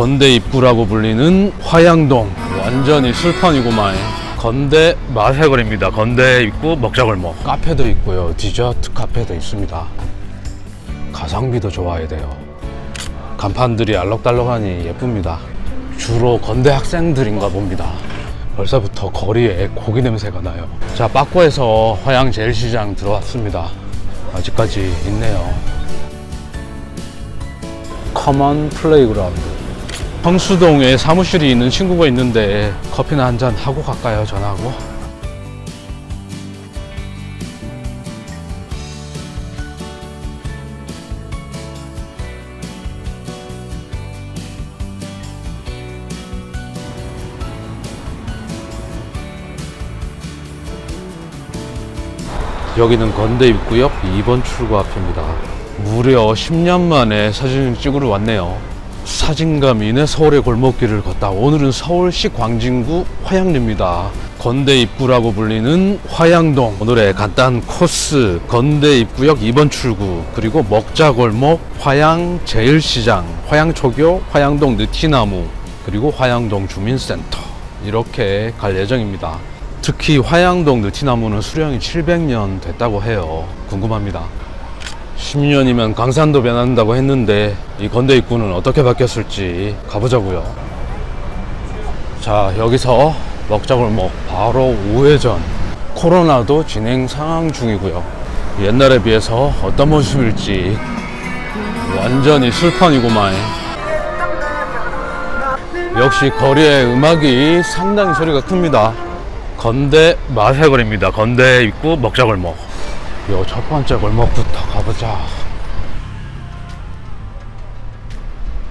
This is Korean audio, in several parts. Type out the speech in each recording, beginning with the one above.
건대 입구라고 불리는 화양동. 완전히 술판이구만 건대 마세거리입니다. 건대 입구 먹자골목. 카페도 있고요. 디저트 카페도 있습니다. 가성비도 좋아야 돼요. 간판들이 알록달록하니 예쁩니다. 주로 건대 학생들인가 봅니다. 벌써부터 거리에 고기 냄새가 나요. 자 빠꾸에서 화양제일시장 들어왔습니다. 아직까지 있네요. 커먼 플레이그라운드 성수동에 사무실이 있는 친구가 있는데 커피나 한 잔 하고 갈까요 전화하고 여기는 건대 입구역 2번 출구 앞입니다. 무려 10년 만에 사진을 찍으러 왔네요. 이내 서울의 골목길을 걷다 오늘은 서울시 광진구 화양리입니다. 건대 입구라고 불리는 화양동 오늘의 간단 코스 건대 입구역 2번 출구 그리고 먹자골목 화양 제일시장 화양초교 화양동 느티나무 그리고 화양동 주민센터 이렇게 갈 예정입니다. 특히 화양동 느티나무는 수령이 700년 됐다고 해요. 궁금합니다. 10년이면 강산도 변한다고 했는데 이 건대 입구는 어떻게 바뀌었을지 가보자고요. 자 여기서 먹자골목 바로 우회전 코로나도 진행 상황 중이고요. 옛날에 비해서 어떤 모습일지 완전히 술판이구만. 역시 거리의 음악이 상당히 소리가 큽니다. 건대 마세거리입니다. 건대 입구 먹자골목. 요 첫 번째 골목부터 가보자.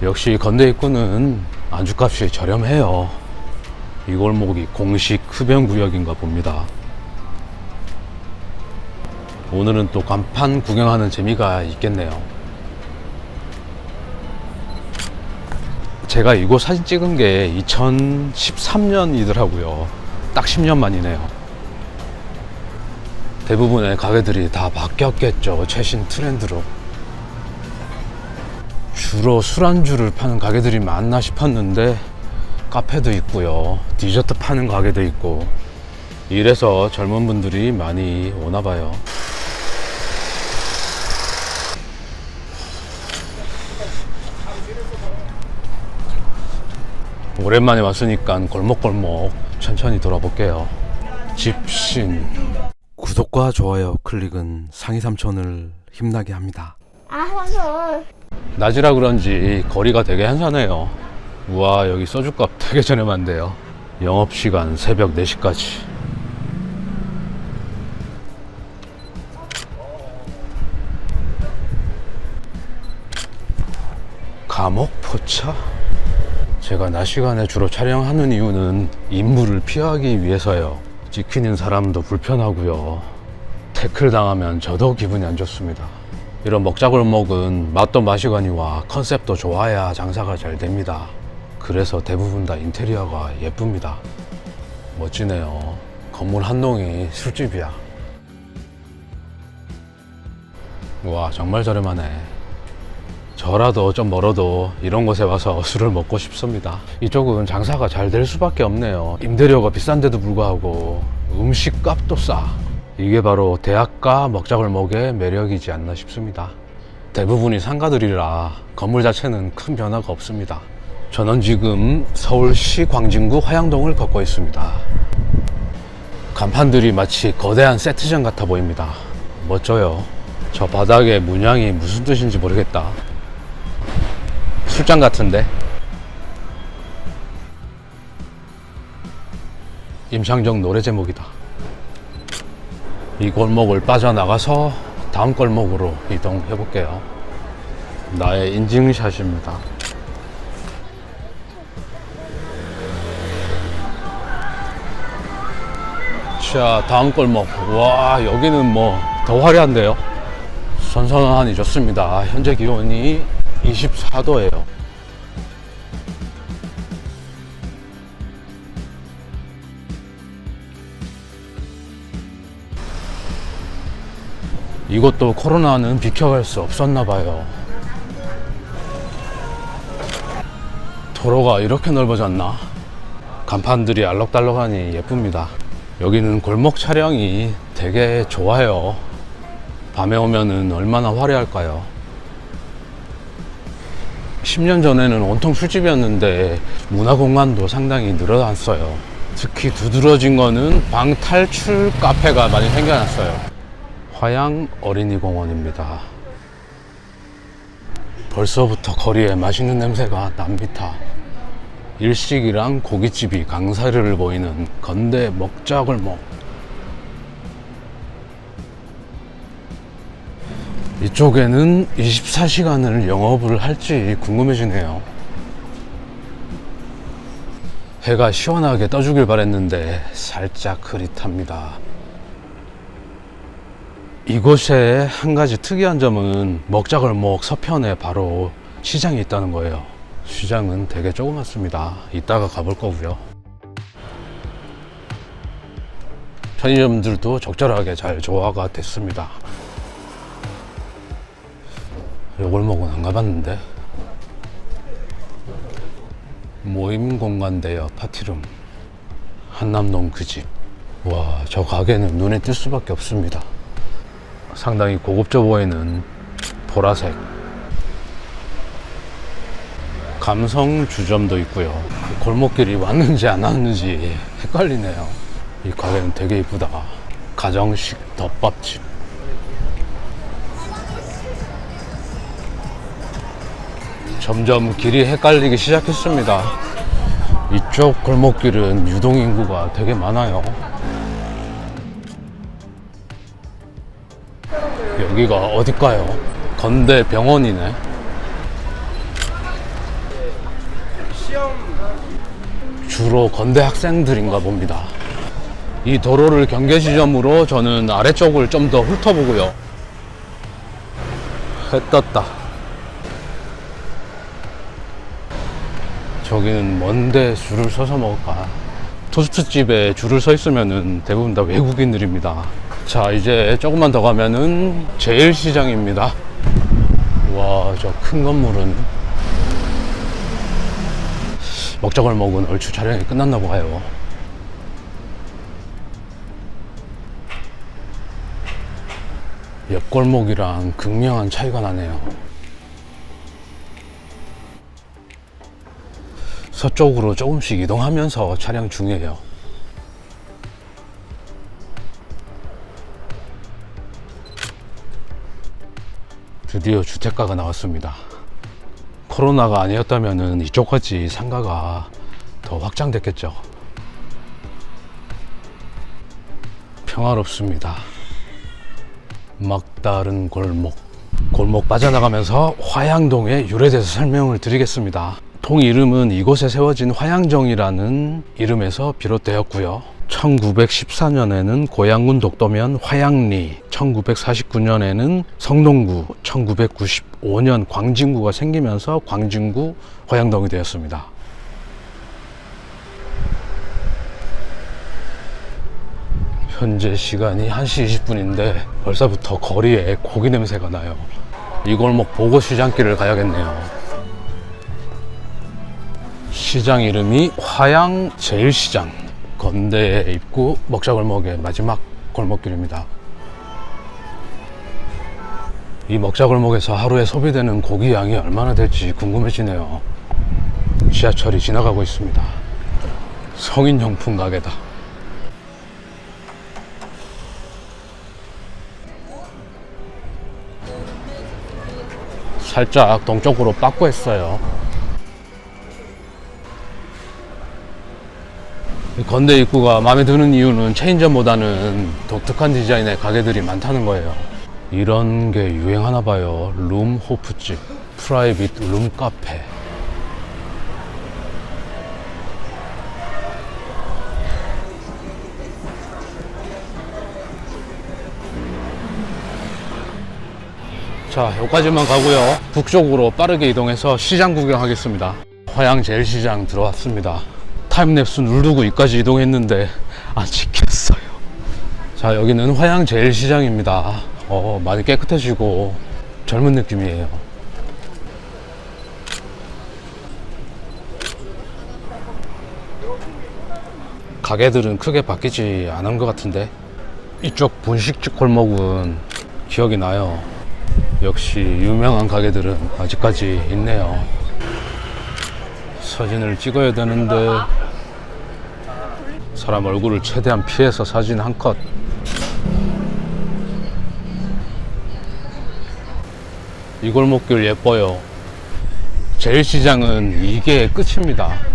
역시 건대 입구는 안주값이 저렴해요. 이 골목이 공식 흡연 구역인가 봅니다. 오늘은 또 간판 구경하는 재미가 있겠네요. 제가 이곳 사진 찍은 게 2013년이더라고요. 딱 10년 만이네요. 대부분의 가게들이 다 바뀌었겠죠. 최신 트렌드로. 주로 술안주를 파는 가게들이 많나 싶었는데 카페도 있고요. 디저트 파는 가게도 있고 이래서 젊은 분들이 많이 오나 봐요. 오랜만에 왔으니까 골목골목 천천히 돌아볼게요. 집신 구독과 좋아요 클릭은 상위 삼촌을 힘나게 합니다. 아, 삼촌. 낮이라 그런지 거리가 되게 한산해요. 우와 여기 소주값 되게 저렴한데요. 영업시간 새벽 4시까지. 감옥 포차? 제가 낮 시간에 주로 촬영하는 이유는 인물을 피하기 위해서요. 찍히는 사람도 불편하고요. 태클 당하면 저도 기분이 안 좋습니다. 이런 먹자골목은 맛도 마시거니와 컨셉도 좋아야 장사가 잘 됩니다. 그래서 대부분 다 인테리어가 예쁩니다. 멋지네요. 건물 한 동이 술집이야. 와, 정말 저렴하네. 저라도 좀 멀어도 이런 곳에 와서 술을 먹고 싶습니다. 이쪽은 장사가 잘 될 수밖에 없네요. 임대료가 비싼데도 불구하고 음식 값도 싸. 이게 바로 대학가 먹자골목의 매력이지 않나 싶습니다. 대부분이 상가들이라 건물 자체는 큰 변화가 없습니다. 저는 지금 서울시 광진구 화양동을 걷고 있습니다. 간판들이 마치 거대한 세트장 같아 보입니다. 멋져요. 저 바닥에 문양이 무슨 뜻인지 모르겠다. 술장 같은데. 임창정 노래 제목이다. 이 골목을 빠져나가서 다음 골목으로 이동해 볼게요. 나의 인증샷입니다. 자, 다음 골목. 와, 여기는 뭐 더 화려한데요. 선선하니 좋습니다. 현재 기온이 24도예요. 이것도 코로나는 비켜갈 수 없었나 봐요. 도로가 이렇게 넓어졌나? 간판들이 알록달록하니 예쁩니다. 여기는 골목 촬영이 되게 좋아요. 밤에 오면은 얼마나 화려할까요? 10년 전에는 온통 술집이었는데 문화 공간도 상당히 늘어났어요. 특히 두드러진 거는 방 탈출 카페가 많이 생겨났어요. 화양 어린이공원입니다. 벌써부터 거리에 맛있는 냄새가 납니다. 일식이랑 고깃집이 강사를 보이는 건대 먹자골목. 이쪽에는 24시간을 영업을 할지 궁금해지네요. 해가 시원하게 떠주길 바랬는데 살짝 흐릿합니다. 이곳에 한 가지 특이한 점은 먹자골목 서편에 바로 시장이 있다는 거예요. 시장은 되게 조그맣습니다. 이따가 가볼 거고요. 편의점들도 적절하게 잘 조화가 됐습니다. 요 골목은 안 가봤는데 모임 공간 대여 파티룸 한남동 그 집. 와, 저 가게는 눈에 띌 수밖에 없습니다. 상당히 고급져 보이는 보라색. 감성 주점도 있고요. 골목길이 왔는지 안 왔는지 헷갈리네요. 이 가게는 되게 이쁘다. 가정식 덮밥집. 점점 길이 헷갈리기 시작했습니다. 이쪽 골목길은 유동인구가 되게 많아요. 여기가 어딜까요? 건대 병원이네. 주로 건대 학생들인가 봅니다. 이 도로를 경계 지점으로 저는 아래쪽을 좀 더 훑어보고요. 해 떴다. 저기는 먼데 줄을 서서 먹을까? 토스트 집에 줄을 서 있으면은 대부분 다 외국인들입니다. 자, 이제 조금만 더 가면은 제일시장입니다. 와, 저 큰 건물은 먹자골목은 얼추 촬영이 끝났나 봐요. 옆골목이랑 극명한 차이가 나네요. 서쪽으로 조금씩 이동하면서 촬영 중이에요. 드디어 주택가가 나왔습니다. 코로나가 아니었다면 이쪽까지 상가가 더 확장됐겠죠. 평화롭습니다. 막다른 골목. 골목 빠져나가면서 화양동의 유래에 대해서 설명을 드리겠습니다. 동 이름은 이곳에 세워진 화양정이라는 이름에서 비롯되었고요. 1914년에는 고양군 독도면 화양리, 1949년에는 성동구, 1995년 광진구가 생기면서 광진구 화양동이 되었습니다. 현재 시간이 1시 20분인데 벌써부터 거리에 고기 냄새가 나요. 이 골목 보고 시장길을 가야겠네요. 시장 이름이 화양 제일시장 건대 입구 먹자골목의 마지막 골목길입니다. 이 먹자골목에서 하루에 소비되는 고기 양이 얼마나 될지 궁금해지네요. 지하철이 지나가고 있습니다. 성인용품 가게다. 살짝 동쪽으로 빠꾸 했어요. 건대 입구가 마음에 드는 이유는 체인점보다는 독특한 디자인의 가게들이 많다는 거예요. 이런 게 유행하나 봐요. 룸 호프집, 프라이빗 룸 카페. 자, 여기까지만 가고요. 북쪽으로 빠르게 이동해서 시장 구경하겠습니다. 화양 제일시장 들어왔습니다. 타임랩스 누르고 이까지 이동했는데 안 찍혔어요. 자 여기는 화양제일시장입니다. 어, 많이 깨끗해지고 젊은 느낌이에요. 가게들은 크게 바뀌지 않은 것 같은데 이쪽 분식집 골목은 기억이 나요. 역시 유명한 가게들은 아직까지 있네요. 사진을 찍어야 되는데. 사람 얼굴을 최대한 피해서 사진 한 컷. 이 골목길 예뻐요. 제일시장은 이게 끝입니다.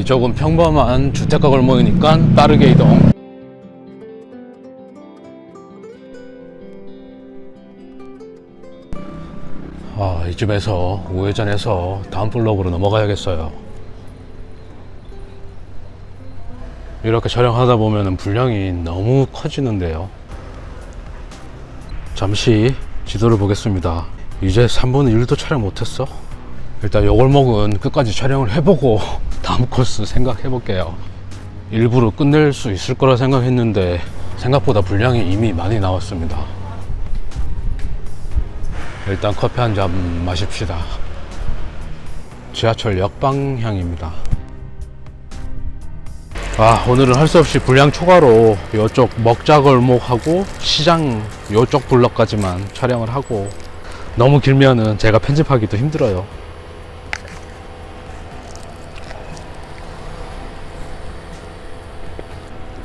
이쪽은 평범한 주택가 골목이니까 빠르게 이동. 아, 이쯤에서 우회전해서 다음 블록으로 넘어가야겠어요. 이렇게 촬영하다 보면 분량이 너무 커지는데요. 잠시 지도를 보겠습니다. 이제 3분의 1도 촬영 못했어. 일단 요 골목은 끝까지 촬영을 해보고 다음 코스 생각해 볼게요. 일부러 끝낼 수 있을 거라 생각했는데 생각보다 분량이 이미 많이 나왔습니다. 일단 커피 한 잔 마십시다. 지하철 역방향입니다. 아, 오늘은 할 수 없이 분량 초과로 이쪽 먹자골목하고 시장 이쪽 블럭까지만 촬영을 하고 너무 길면은 제가 편집하기도 힘들어요.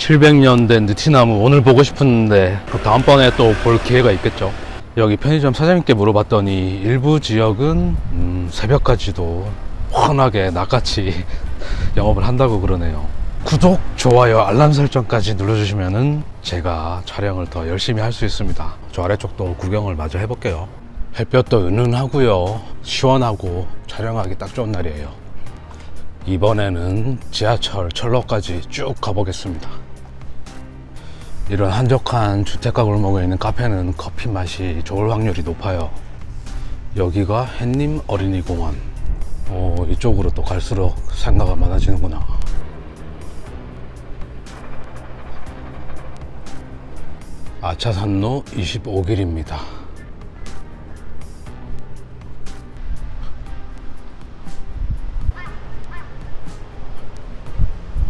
(700년) 된 느티나무 오늘 보고 싶었는데 다음번에 또 볼 기회가 있겠죠 여기 편의점 사장님께 물어봤더니 일부 지역은 음, 새벽까지도 환하게 낮같이 영업을 한다고 그러네요. 구독, 좋아요, 알람 설정까지 눌러주시면은 제가 촬영을 더 열심히 할 수 있습니다. 저 아래쪽도 구경을 마저 해볼게요. 햇볕도 은은하고요. 시원하고 촬영하기 딱 좋은 날이에요. 이번에는 지하철 철로까지 쭉 가보겠습니다. 이런 한적한 주택가 골목에 있는 카페는 커피 맛이 좋을 확률이 높아요. 여기가 햇님 어린이 공원. 어, 이쪽으로 또 갈수록 상가가 많아지는구나. 아차산로 25길입니다.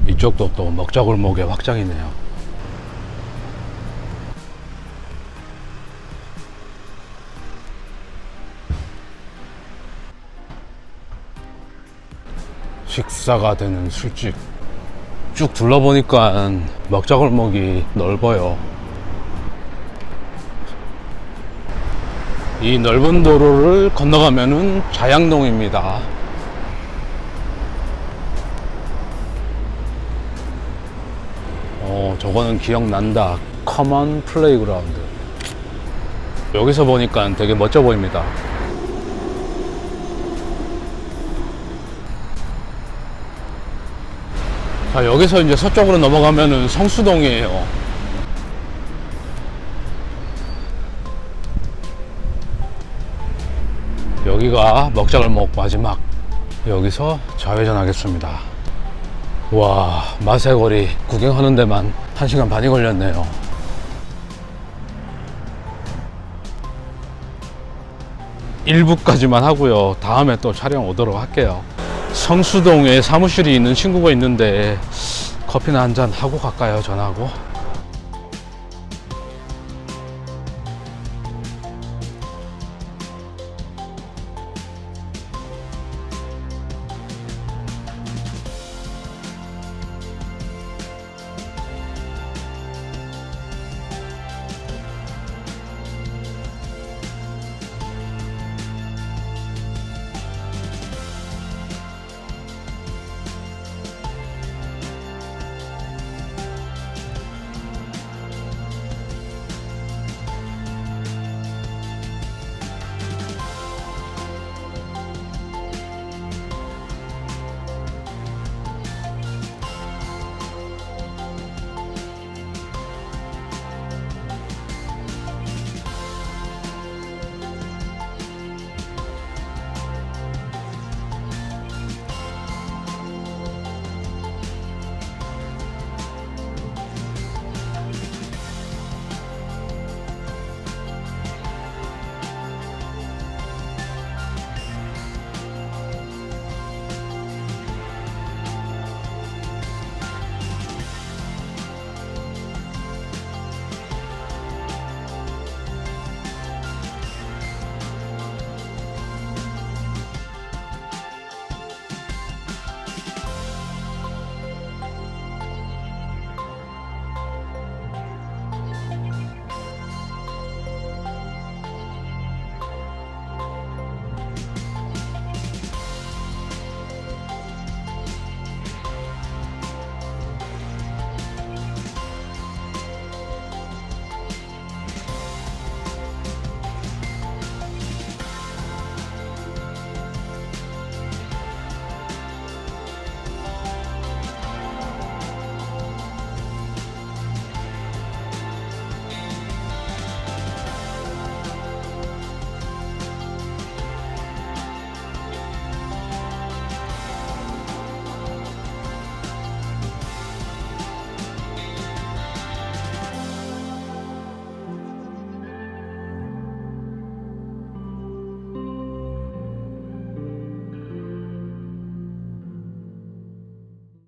이쪽도 또 먹자골목의 확장이네요. 식사가 되는 술집. 쭉 둘러보니까 먹자골목이 넓어요. 이 넓은 도로를 건너가면은 자양동입니다. 어 저거는 기억난다. 커먼 플레이그라운드 여기서 보니까 되게 멋져 보입니다 자, 여기서 이제 서쪽으로 넘어가면은 성수동이에요. 여기가 먹자골목 마지막. 여기서 좌회전 하겠습니다. 와, 마세거리 구경하는 데만 1시간 반이 걸렸네요. 일부까지만 하고요. 다음에 또 촬영 오도록 할게요. 성수동에 사무실이 있는 친구가 있는데 커피나 한 잔 하고 갈까요? 전화하고.